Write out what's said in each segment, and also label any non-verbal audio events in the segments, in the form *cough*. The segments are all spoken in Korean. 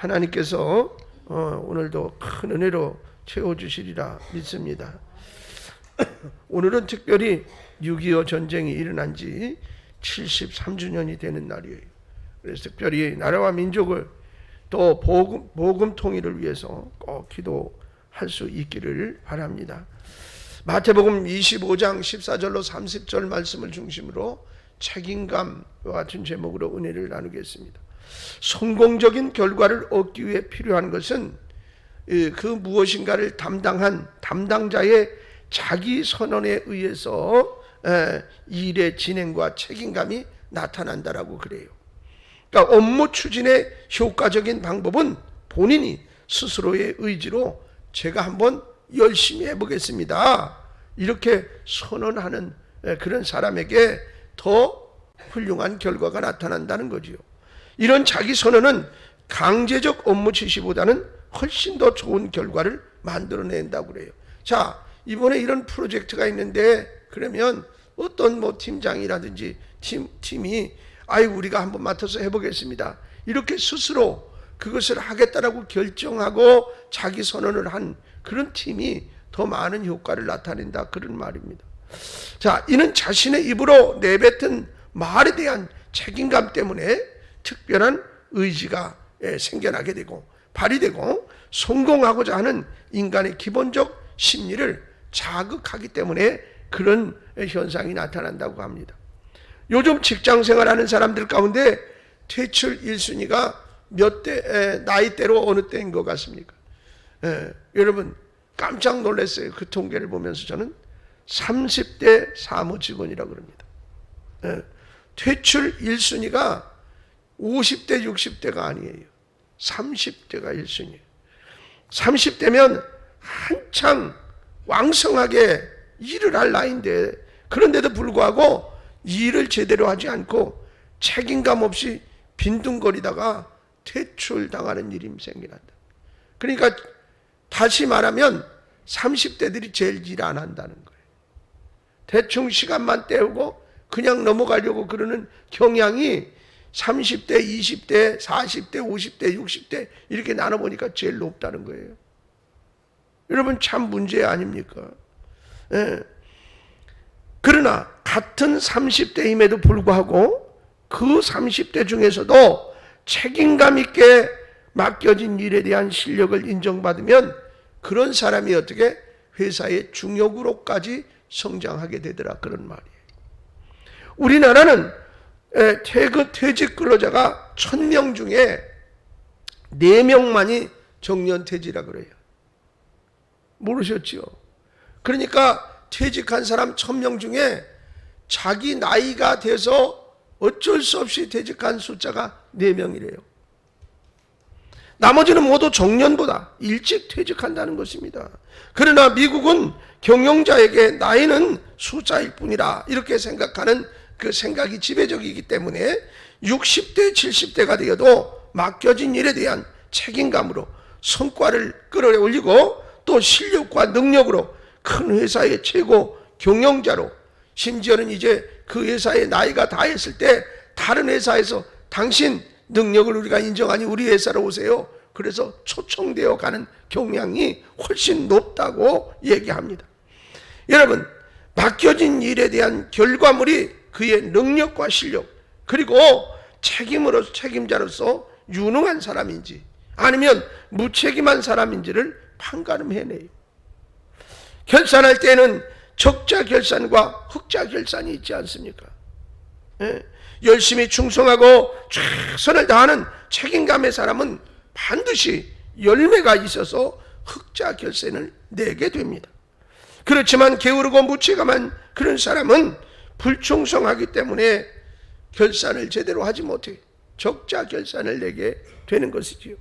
하나님께서 어, 오늘도 큰 은혜로 채워주시리라 믿습니다. *coughs* 오늘은 특별히 6.25 전쟁이 일어난 지 73주년이 되는 날이에요. 그래서 특별히 나라와 민족을 또 복음, 복음 통일을 위해서 꼭 기도할 수 있기를 바랍니다. 마태복음 25장 14절로 30절 말씀을 중심으로 책임감과 같은 제목으로 은혜를 나누겠습니다. 성공적인 결과를 얻기 위해 필요한 것은 예, 그 무엇인가를 담당한 담당자의 자기 선언에 의해서 에, 일의 진행과 책임감이 나타난다라고 그래요. 그러니까 업무 추진의 효과적인 방법은 본인이 스스로의 의지로 제가 한번 열심히 해보겠습니다. 이렇게 선언하는 에, 그런 사람에게 더 훌륭한 결과가 나타난다는 거지요. 이런 자기 선언은 강제적 업무 지시보다는 훨씬 더 좋은 결과를 만들어낸다고 그래요. 자, 이번에 이런 프로젝트가 있는데 그러면 어떤 뭐 팀장이라든지 팀, 팀이 아이 우리가 한번 맡아서 해보겠습니다. 이렇게 스스로 그것을 하겠다라고 결정하고 자기 선언을 한 그런 팀이 더 많은 효과를 나타낸다 그런 말입니다. 자, 이는 자신의 입으로 내뱉은 말에 대한 책임감 때문에 특별한 의지가 예, 생겨나게 되고 발휘되고 성공하고자 하는 인간의 기본적 심리를 자극하기 때문에 그런 현상이 나타난다고 합니다. 요즘 직장 생활하는 사람들 가운데 퇴출 1순위가 몇 대, 에, 나이대로 어느 때인 것 같습니까? 에, 여러분, 깜짝 놀랐어요. 그 통계를 보면서 저는 30대 사무직원이라고 그럽니다. 에, 퇴출 1순위가 50대, 60대가 아니에요. 30대가 1순위예요. 30대면 한창 왕성하게 일을 할 나이인데 그런데도 불구하고 일을 제대로 하지 않고 책임감 없이 빈둥거리다가 퇴출당하는 일이 생겨난다. 그러니까 다시 말하면 30대들이 제일 일 안 한다는 거예요. 대충 시간만 때우고 그냥 넘어가려고 그러는 경향이 30대, 20대, 40대, 50대, 60대 이렇게 나눠보니까 제일 높다는 거예요. 여러분 참 문제 아닙니까? 예. 그러나 같은 30대임에도 불구하고 그 30대 중에서도 책임감 있게 맡겨진 일에 대한 실력을 인정받으면 그런 사람이 어떻게 회사의 중역으로까지 성장하게 되더라 그런 말이에요. 우리나라는 에, 퇴근 퇴직 근로자가 1000명 중에 4명만이 정년 퇴직이라 그래요. 모르셨지요? 그러니까 퇴직한 사람 1000명 중에 자기 나이가 돼서 어쩔 수 없이 퇴직한 숫자가 4명이래요. 나머지는 모두 정년보다 일찍 퇴직한다는 것입니다. 그러나 미국은 경영자에게 나이는 숫자일 뿐이라 이렇게 생각하는 그 생각이 지배적이기 때문에 60대, 70대가 되어도 맡겨진 일에 대한 책임감으로 성과를 끌어올리고 또 실력과 능력으로 큰 회사의 최고 경영자로 심지어는 이제 그 회사의 나이가 다 했을 때 다른 회사에서 당신 능력을 우리가 인정하니 우리 회사로 오세요. 그래서 초청되어 가는 경향이 훨씬 높다고 얘기합니다. 여러분, 맡겨진 일에 대한 결과물이 그의 능력과 실력, 그리고 책임으로 책임자로서 유능한 사람인지 아니면 무책임한 사람인지를 판가름해내요. 결산할 때는 적자 결산과 흑자 결산이 있지 않습니까? 예? 열심히 충성하고 최선을 다하는 책임감의 사람은 반드시 열매가 있어서 흑자 결산을 내게 됩니다. 그렇지만 게으르고 무책임한 그런 사람은 불충성하기 때문에 결산을 제대로 하지 못해 적자 결산을 내게 되는 것이지요.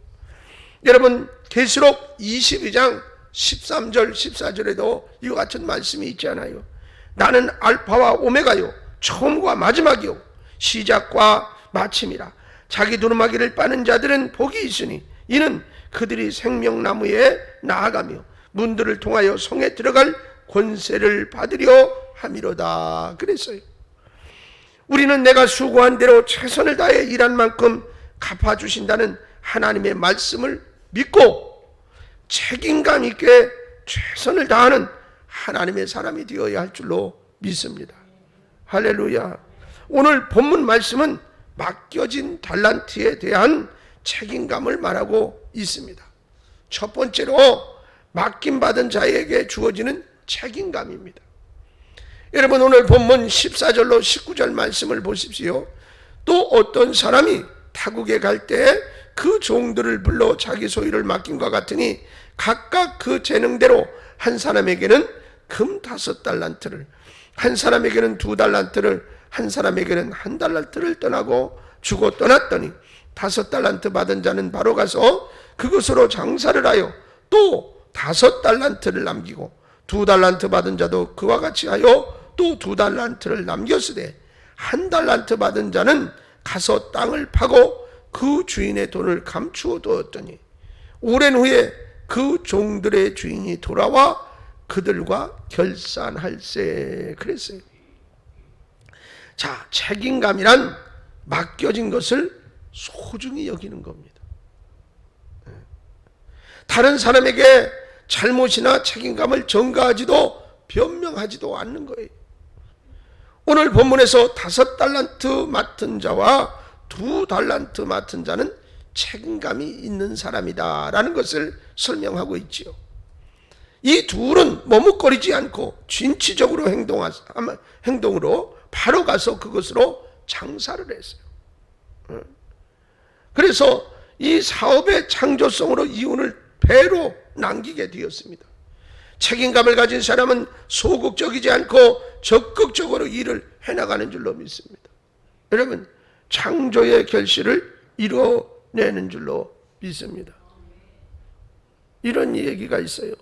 여러분 계시록 22장 13절 14절에도 이와 같은 말씀이 있잖아요. 나는 알파와 오메가요 처음과 마지막이요 시작과 마침이라. 자기 두루마기를 빠는 자들은 복이 있으니 이는 그들이 생명나무에 나아가며 문들을 통하여 성에 들어갈 권세를 받으려 함이로다. 그랬어요. 우리는 내가 수고한 대로 최선을 다해 일한 만큼 갚아 주신다는 하나님의 말씀을 믿고 책임감 있게 최선을 다하는 하나님의 사람이 되어야 할 줄로 믿습니다. 할렐루야. 오늘 본문 말씀은 맡겨진 달란트에 대한 책임감을 말하고 있습니다. 첫 번째로 맡김 받은 자에게 주어지는 책임감입니다. 여러분 오늘 본문 14절로 19절 말씀을 보십시오. 또 어떤 사람이 타국에 갈 때 그 종들을 불러 자기 소유를 맡김과 같으니 각각 그 재능대로 한 사람에게는 금 다섯 달란트를 한 사람에게는 두 달란트를 한 사람에게는 한 달란트를 떠나고 주고 떠났더니 다섯 달란트 받은 자는 바로 가서 그것으로 장사를 하여 또 다섯 달란트를 남기고 두 달란트 받은 자도 그와 같이 하여 또 두 달란트를 남겼으되 한 달란트 받은 자는 가서 땅을 파고 그 주인의 돈을 감추어 두었더니 오랜 후에 그 종들의 주인이 돌아와 그들과 결산할세 그랬어요. 자, 책임감이란 맡겨진 것을 소중히 여기는 겁니다. 예. 다른 사람에게 잘못이나 책임감을 전가하지도 변명하지도 않는 거예요. 오늘 본문에서 다섯 달란트 맡은 자와 두 달란트 맡은 자는 책임감이 있는 사람이다라는 것을 설명하고 있지요. 이 둘은 머뭇거리지 않고 진취적으로 행동으로 바로 가서 그것으로 장사를 했어요. 어. 그래서 이 사업의 창조성으로 이윤을 배로 남기게 되었습니다. 책임감을 가진 사람은 소극적이지 않고 적극적으로 일을 해나가는 줄로 믿습니다. 여러분, 창조의 결실을 이뤄내는 줄로 믿습니다. 이런 얘기가 있어요.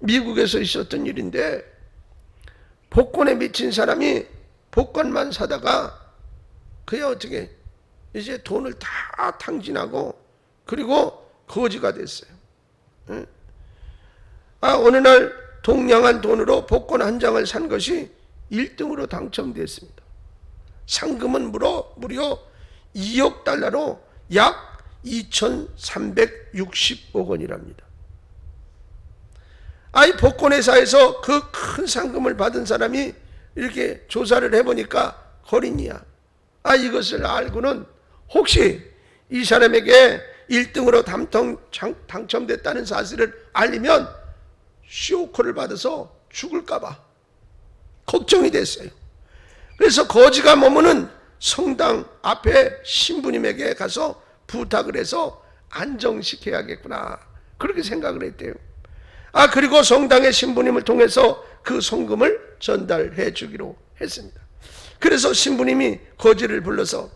미국에서 있었던 일인데 복권에 미친 사람이 복권만 사다가 그야 어떻게 이제 돈을 다 탕진하고 그리고 거지가 됐어요. 아 어느 날 동양한 돈으로 복권 한 장을 산 것이 1등으로 당첨됐습니다. 상금은 무려 무려 2억 달러로 약 2,360억 원이랍니다. 아이 복권회사에서 그 큰 상금을 받은 사람이 이렇게 조사를 해보니까 거린이야. 아 이것을 알고는 혹시 이 사람에게 1등으로 당첨, 당첨됐다는 사실을 알리면 쇼크를 받아서 죽을까봐 걱정이 됐어요. 그래서 거지가 머무는 성당 앞에 신부님에게 가서 부탁을 해서 안정시켜야겠구나. 그렇게 생각을 했대요. 아, 그리고 성당의 신부님을 통해서 그 송금을 전달해 주기로 했습니다. 그래서 신부님이 거지를 불러서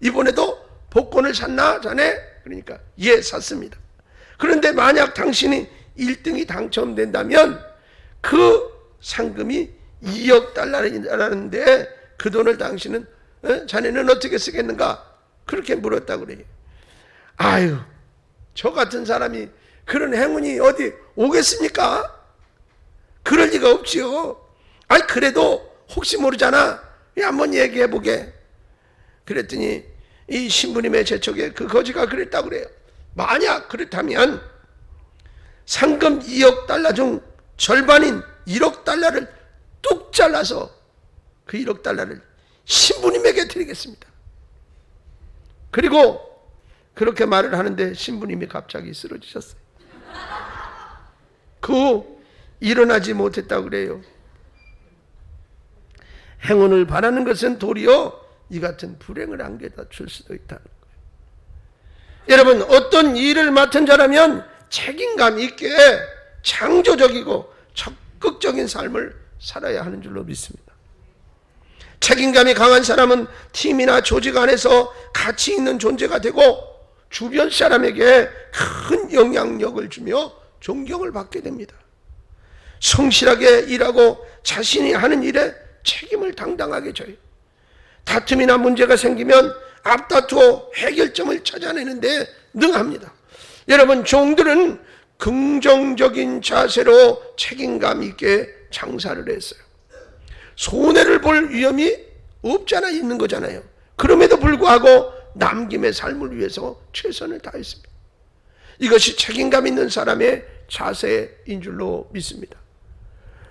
이번에도 복권을 샀나 자네? 그러니까 예 샀습니다. 그런데 만약 당신이 1등이 당첨된다면 그 상금이 2억 달러라는데 그 돈을 당신은 어? 자네는 어떻게 쓰겠는가? 그렇게 물었다 그래요. 아유, 저 같은 사람이 그런 행운이 어디 오겠습니까? 그럴 리가 없지요. 아니 그래도 혹시 모르잖아. 한번 얘기해 보게. 그랬더니 이 신부님의 재촉에 그 거지가 그랬다 그래요. 만약 그렇다면 상금 2억 달러 중 절반인 1억 달러를 뚝 잘라서 그 1억 달러를 신부님에게 드리겠습니다. 그리고 그렇게 말을 하는데 신부님이 갑자기 쓰러지셨어요. 그 일어나지 못했다고 그래요. 행운을 바라는 것은 도리어 이 같은 불행을 안겨다 줄 수도 있다는 거예요. 여러분 어떤 일을 맡은 자라면 책임감 있게 창조적이고 적극적인 삶을 살아야 하는 줄로 믿습니다. 책임감이 강한 사람은 팀이나 조직 안에서 가치 있는 존재가 되고 주변 사람에게 큰 영향력을 주며 존경을 받게 됩니다. 성실하게 일하고 자신이 하는 일에 책임을 당당하게 져요. 다툼이나 문제가 생기면 앞다투어 해결점을 찾아내는데 능합니다. 여러분 종들은 긍정적인 자세로 책임감 있게 장사를 했어요. 손해를 볼 위험이 없잖아 있는 거잖아요. 그럼에도 불구하고 남김의 삶을 위해서 최선을 다했습니다. 이것이 책임감 있는 사람의 자세인 줄로 믿습니다.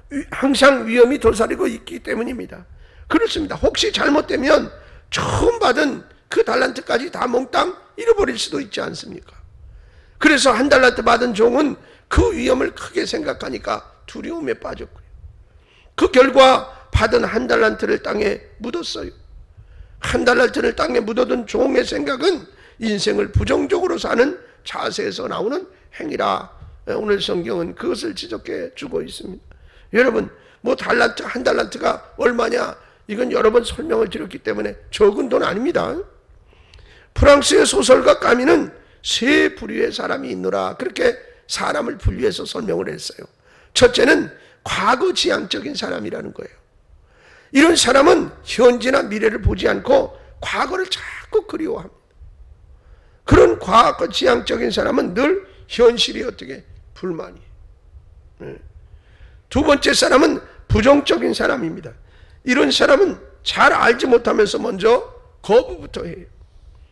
위- 항상 위험이 도사리고 있기 때문입니다. 그렇습니다. 혹시 잘못되면 처음 받은 그 달란트까지 다 몽땅 잃어버릴 수도 있지 않습니까? 그래서 한 달란트 받은 종은 그 위험을 크게 생각하니까 두려움에 빠졌고요. 그 결과 받은 한 달란트를 땅에 묻었어요. 한 달란트를 땅에 묻어둔 종의 생각은 인생을 부정적으로 사는 자세에서 나오는 행위라. 오늘 성경은 그것을 지적해 주고 있습니다. 여러분, 뭐 달란트, 한 달란트가 얼마냐? 이건 여러 번 설명을 드렸기 때문에 적은 돈 아닙니다. 프랑스의 소설가 까미는 세 부류의 사람이 있노라. 그렇게 사람을 분류해서 설명을 했어요. 첫째는 과거 지향적인 사람이라는 거예요. 이런 사람은 현재나 미래를 보지 않고 과거를 자꾸 그리워합니다. 그런 과거 지향적인 사람은 늘 현실이 어떻게 불만이. 네. 두 번째 사람은 부정적인 사람입니다. 이런 사람은 잘 알지 못하면서 먼저 거부부터 해요.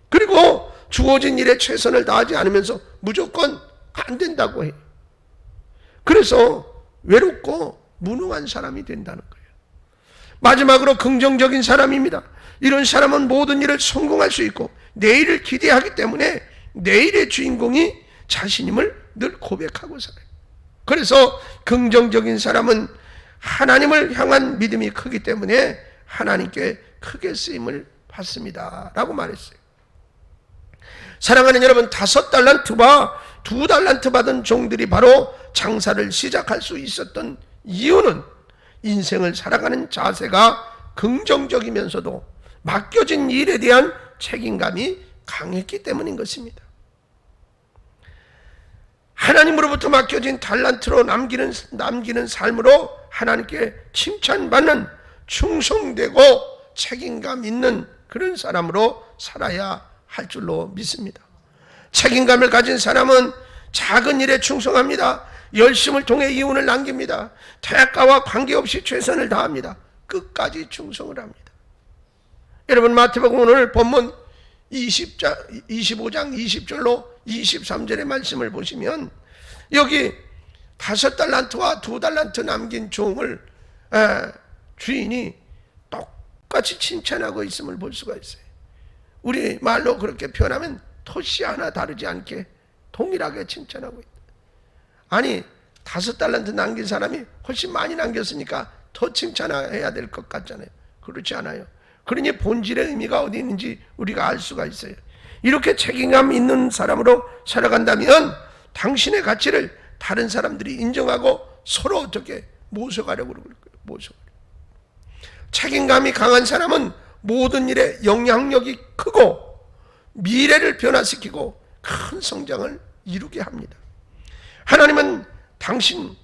그리고 주어진 일에 최선을 다하지 않으면서 무조건 안 된다고 해요. 그래서 외롭고 무능한 사람이 된다는 거예요. 마지막으로 긍정적인 사람입니다. 이런 사람은 모든 일을 성공할 수 있고 내일을 기대하기 때문에 내일의 주인공이 자신임을 늘 고백하고 살아요. 그래서 긍정적인 사람은 하나님을 향한 믿음이 크기 때문에 하나님께 크게 쓰임을 받습니다. 라고 말했어요. 사랑하는 여러분, 다섯 달란트와 두 달란트 받은 종들이 바로 장사를 시작할 수 있었던 이유는 인생을 살아가는 자세가 긍정적이면서도 맡겨진 일에 대한 책임감이 강했기 때문인 것입니다. 하나님으로부터 맡겨진 달란트로 남기는, 남기는 삶으로 하나님께 칭찬받는 충성되고 책임감 있는 그런 사람으로 살아야 할 줄로 믿습니다. 책임감을 가진 사람은 작은 일에 충성합니다. 열심을 통해 이윤을 남깁니다. 대가와 관계없이 최선을 다합니다. 끝까지 충성을 합니다. 여러분 마태복음 오늘 본문 20장, 25장 20절로 23절의 말씀을 보시면 여기 다섯 달란트와 두 달란트 남긴 종을 에, 주인이 똑같이 칭찬하고 있음을 볼 수가 있어요. 우리 말로 그렇게 표현하면 토시 하나 다르지 않게 동일하게 칭찬하고 있다. 아니 다섯 달란트 남긴 사람이 훨씬 많이 남겼으니까 더 칭찬해야 될 것 같잖아요. 그렇지 않아요. 그러니 본질의 의미가 어디 있는지 우리가 알 수가 있어요. 이렇게 책임감 있는 사람으로 살아간다면 당신의 가치를 다른 사람들이 인정하고 서로 어떻게 모셔가려고 그럴 거예요. 모셔가려고. 책임감이 강한 사람은 모든 일에 영향력이 크고 미래를 변화시키고 큰 성장을 이루게 합니다. 하나님은 당신,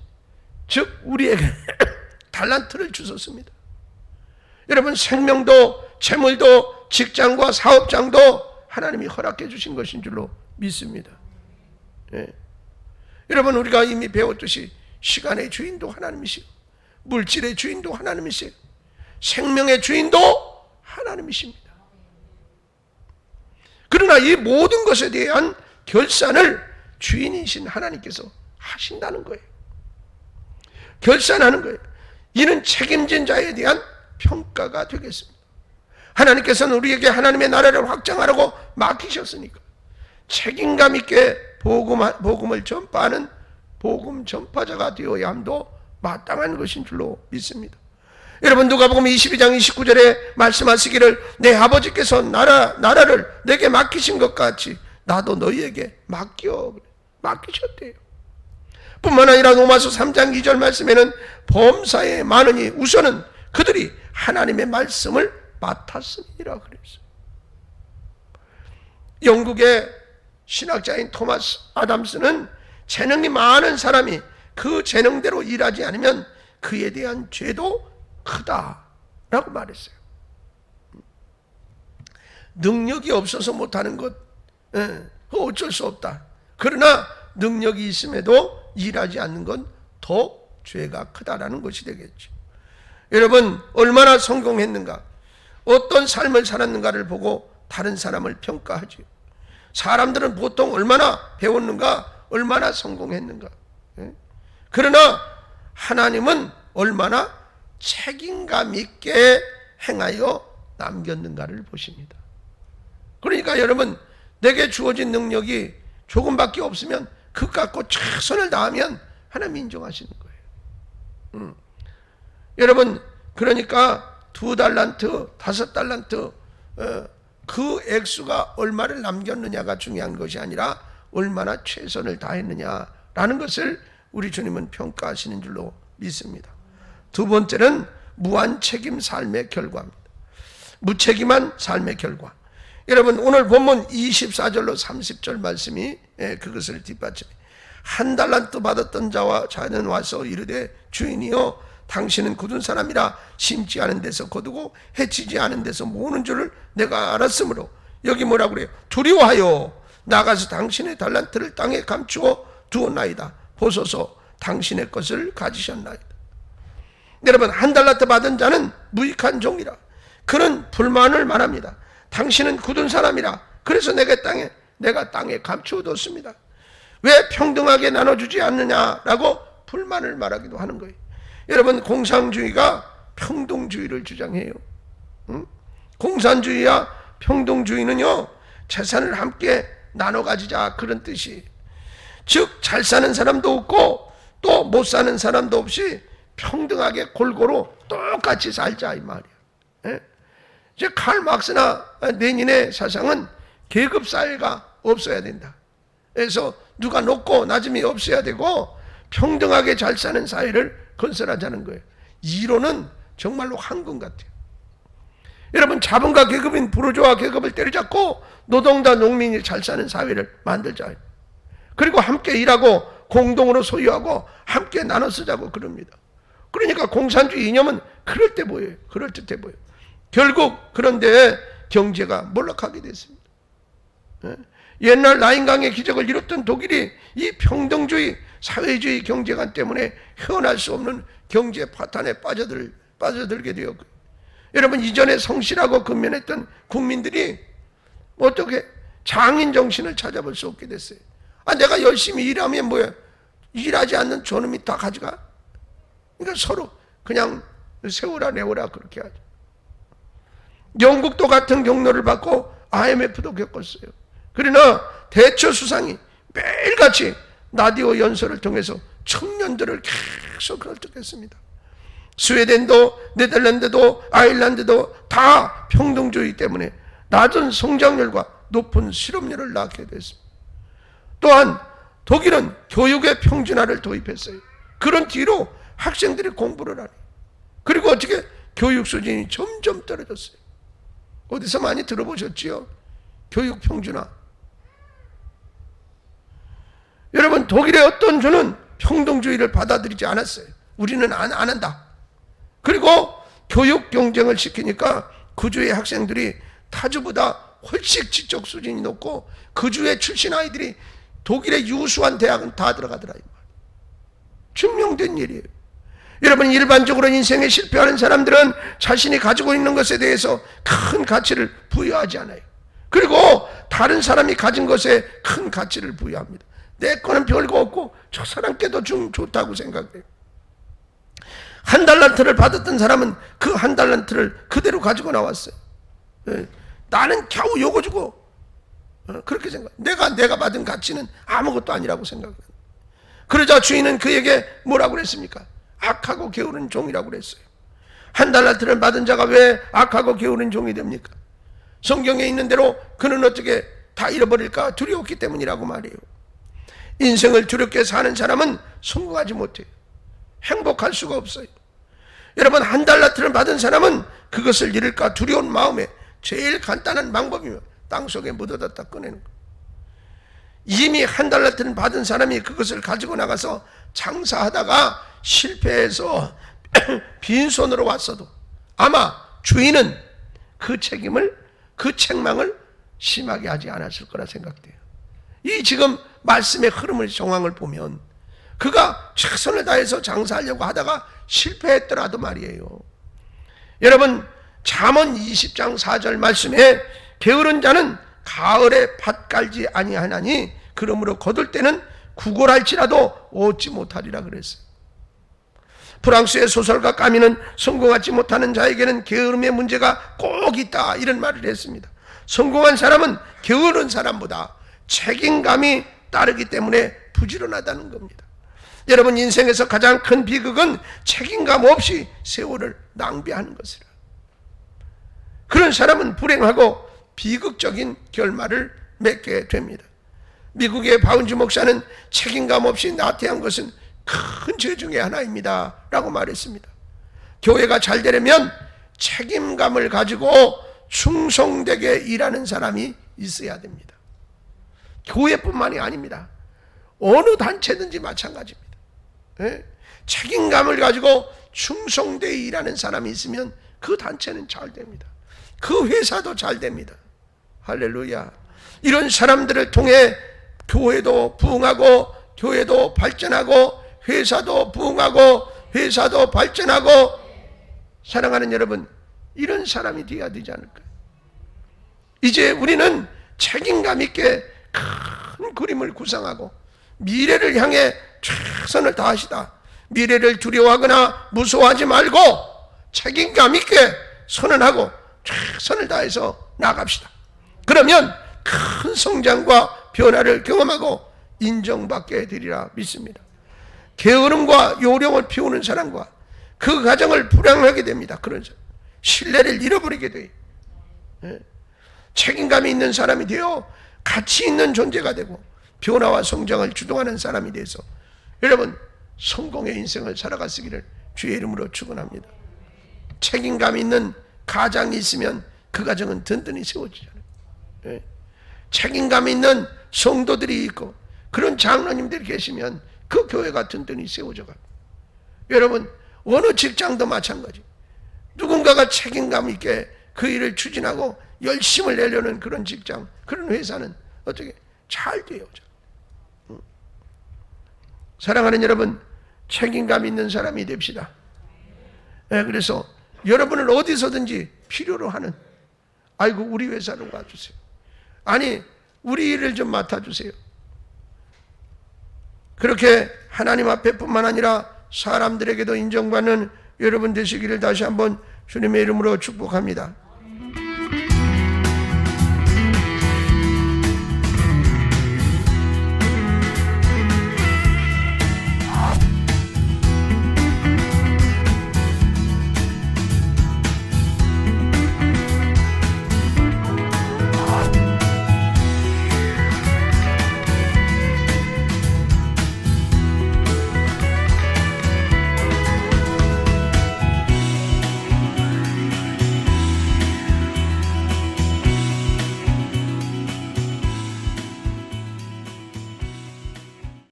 즉 우리에게 *coughs* 달란트를 주셨습니다. 여러분 생명도 재물도 직장과 사업장도 하나님이 허락해 주신 것인 줄로 믿습니다. 예. 여러분 우리가 이미 배웠듯이 시간의 주인도 하나님이시고 물질의 주인도 하나님이시고 생명의 주인도 하나님이십니다. 그러나 이 모든 것에 대한 결산을 주인이신 하나님께서 하신다는 거예요. 결산하는 거예요. 이는 책임진 자에 대한 평가가 되겠습니다. 하나님께서는 우리에게 하나님의 나라를 확장하라고 맡기셨으니까 책임감 있게 복음, 복음을 전파하는 복음 전파자가 되어야 함도 마땅한 것인 줄로 믿습니다. 여러분 누가복음 22장 29절에 말씀하시기를 내 아버지께서 나라 나라를 내게 맡기신 것 같이 나도 너희에게 맡겨 맡기셨대요. 뿐만 아니라 로마서 3장 2절 말씀에는 범사에 많으니 우선은 그들이 하나님의 말씀을 맡았습니다. 그랬어요. 영국의 신학자인 토마스 아담스는 재능이 많은 사람이 그 재능대로 일하지 않으면 그에 대한 죄도 크다라고 말했어요. 능력이 없어서 못하는 것, 예, 어쩔 수 없다. 그러나 능력이 있음에도 일하지 않는 건더 죄가 크다라는 것이 되겠죠. 여러분 얼마나 성공했는가, 어떤 삶을 살았는가를 보고 다른 사람을 평가하지요. 사람들은 보통 얼마나 배웠는가, 얼마나 성공했는가. 예? 그러나 하나님은 얼마나 책임감 있게 행하여 남겼는가를 보십니다. 그러니까 여러분, 내게 주어진 능력이 조금밖에 없으면 그 갖고 최선을 다하면 하나님 인정하시는 거예요. 음. 여러분, 그러니까 두 달란트, 다섯 달란트, 어, 그 액수가 얼마를 남겼느냐가 중요한 것이 아니라 얼마나 최선을 다했느냐라는 것을 우리 주님은 평가하시는 줄로 믿습니다. 두 번째는 무한 책임 삶의 결과입니다. 무책임한 삶의 결과. 여러분 오늘 본문 24절로 30절 말씀이 예, 그것을 뒷받침해 한 달란트 받았던 자와 자는 와서 이르되 주인이여 당신은 굳은 사람이라 심지 않은 데서 거두고 해치지 않은 데서 모으는 줄을 내가 알았으므로 여기 뭐라 그래요? 두려워하여 나가서 당신의 달란트를 땅에 감추어 두었나이다. 보소서 당신의 것을 가지셨나이다. 여러분 한 달란트 받은 자는 무익한 종이라. 그는 불만을 말합니다. 당신은 굳은 사람이라. 그래서 내가 땅에 내가 땅에 감추어 뒀습니다. 왜 평등하게 나눠주지 않느냐라고 불만을 말하기도 하는 거예요. 여러분 공산주의가 평등주의를 주장해요. 응? 공산주의와 평등주의는요 재산을 함께 나눠 가지자 그런 뜻이. 즉 잘 사는 사람도 없고 또 못 사는 사람도 없이 평등하게 골고루 똑같이 살자 이 말이야. 예? 칼 막스나 레닌의 사상은 계급 사회가 없어야 된다. 그래서 누가 높고 낮음이 없어야 되고 평등하게 잘 사는 사회를 건설하자는 거예요. 이론은 정말로 황금 같아요. 여러분 자본가 계급인 부르주아 계급을 때려잡고 노동자 농민이 잘 사는 사회를 만들자. 그리고 함께 일하고 공동으로 소유하고 함께 나눠 쓰자고 그럽니다. 그러니까 공산주의 이념은 그럴 때 보여요. 그럴 듯해 보여요. 결국 그런데 경제가 몰락하게 됐습니다. 예? 옛날 라인강의 기적을 이뤘던 독일이 이 평등주의, 사회주의 경제관 때문에 헤어날 수 없는 경제 파탄에 빠져들, 빠져들게 되었고 여러분 이전에 성실하고 근면했던 국민들이 어떻게 장인 정신을 찾아볼 수 없게 됐어요. 아 내가 열심히 일하면 뭐야? 일하지 않는 저놈이 다 가져가. 그러니까 서로 그냥 세워라 내워라 그렇게 하죠. 영국도 같은 경로를 받고 IMF도 겪었어요. 그러나 대처 수상이 매일같이 라디오 연설을 통해서 청년들을 계속 설득했습니다. 스웨덴도 네덜란드도 아일란드도 다 평등주의 때문에 낮은 성장률과 높은 실업률을 낳게 됐습니다. 또한 독일은 교육의 평준화를 도입했어요. 그런 뒤로 학생들이 공부를 하니 그리고 어떻게 교육 수준이 점점 떨어졌어요. 어디서 많이 들어보셨지요? 교육 평준화. 여러분 독일의 어떤 주는 평등주의를 받아들이지 않았어요. 우리는 안, 안 한다. 그리고 교육 경쟁을 시키니까 그 주의 학생들이 타주보다 훨씬 지적 수준이 높고 그 주의 출신 아이들이 독일의 유수한 대학은 다 들어가더라. 증명된 일이에요. 여러분 일반적으로 인생에 실패하는 사람들은 자신이 가지고 있는 것에 대해서 큰 가치를 부여하지 않아요. 그리고 다른 사람이 가진 것에 큰 가치를 부여합니다. 내 거는 별거 없고 저 사람께도 좀 좋다고 생각해요. 한 달란트를 받았던 사람은 그 한 달란트를 그대로 가지고 나왔어요. 예. 나는 겨우 요거 주고 어, 그렇게 생각. 내가 내가 받은 가치는 아무것도 아니라고 생각해요. 그러자 주인은 그에게 뭐라고 그랬습니까? 악하고 게으른 종이라고 그랬어요. 한 달란트를 받은 자가 왜 악하고 게으른 종이 됩니까? 성경에 있는 대로 그는 어떻게 다 잃어버릴까 두려웠기 때문이라고 말해요. 인생을 두렵게 사는 사람은 성공하지 못해요. 행복할 수가 없어요. 여러분 한 달러트를 받은 사람은 그것을 잃을까 두려운 마음에 제일 간단한 방법이면 땅속에 묻어뒀다 꺼내는 거. 이미 한 달러트를 받은 사람이 그것을 가지고 나가서 장사하다가 실패해서 *coughs* 빈손으로 왔어도 아마 주인은 그 책임을 그 책망을 심하게 하지 않았을 거라 생각돼요. 이 지금 말씀의 흐름을 정황을 보면 그가 최선을 다해서 장사하려고 하다가 실패했더라도 말이에요. 여러분 잠언 20장 4절 말씀에 게으른 자는 가을에 밭 깔지 아니하나니 그러므로 거둘 때는 구걸할지라도 얻지 못하리라 그랬어요. 프랑스의 소설가 까미는 성공하지 못하는 자에게는 게으름의 문제가 꼭 있다 이런 말을 했습니다. 성공한 사람은 게으른 사람보다 책임감이 따르기 때문에 부지런하다는 겁니다. 여러분 인생에서 가장 큰 비극은 책임감 없이 세월을 낭비하는 것이라. 그런 사람은 불행하고 비극적인 결말을 맺게 됩니다. 미국의 바운지 목사는 책임감 없이 나태한 것은 큰 죄 중에 하나입니다. 라고 말했습니다. 교회가 잘 되려면 책임감을 가지고 충성되게 일하는 사람이 있어야 됩니다. 교회뿐만이 아닙니다. 어느 단체든지 마찬가지입니다. 예? 책임감을 가지고 충성되게 일하는 사람이 있으면 그 단체는 잘 됩니다. 그 회사도 잘 됩니다. 할렐루야. 이런 사람들을 통해 교회도 부흥하고 교회도 발전하고 회사도 부흥하고 회사도 발전하고 사랑하는 여러분 이런 사람이 되어야 되지 않을까요? 이제 우리는 책임감 있게 큰 그림을 구상하고 미래를 향해 최선을 다하시다. 미래를 두려워하거나 무서워하지 말고 책임감 있게 선언하고 최선을 다해서 나갑시다. 그러면 큰 성장과 변화를 경험하고 인정받게 되리라 믿습니다. 게으름과 요령을 피우는 사람과 그 가정을 불행하게 됩니다. 그런 사람. 신뢰를 잃어버리게 돼요. 예. 책임감이 있는 사람이 되어 가치 있는 존재가 되고 변화와 성장을 주동하는 사람이 돼서 여러분 성공의 인생을 살아가시기를 주의 이름으로 축원합니다. 책임감 있는 가장이 있으면 그 가정은 든든히 세워지잖아요. 예. 책임감 있는 성도들이 있고 그런 장로님들이 계시면 그 교회가 든든히 세워져 가요. 여러분 어느 직장도 마찬가지. 누군가가 책임감 있게 그 일을 추진하고 열심을 내려는 그런 직장, 그런 회사는 어떻게 잘 돼요. 응. 사랑하는 여러분, 책임감 있는 사람이 됩시다. 네, 그래서 여러분을 어디서든지 필요로 하는, 아이고, 우리 회사로 와주세요. 아니, 우리 일을 좀 맡아주세요. 그렇게 하나님 앞에 뿐만 아니라 사람들에게도 인정받는 여러분 되시기를 다시 한번 주님의 이름으로 축복합니다.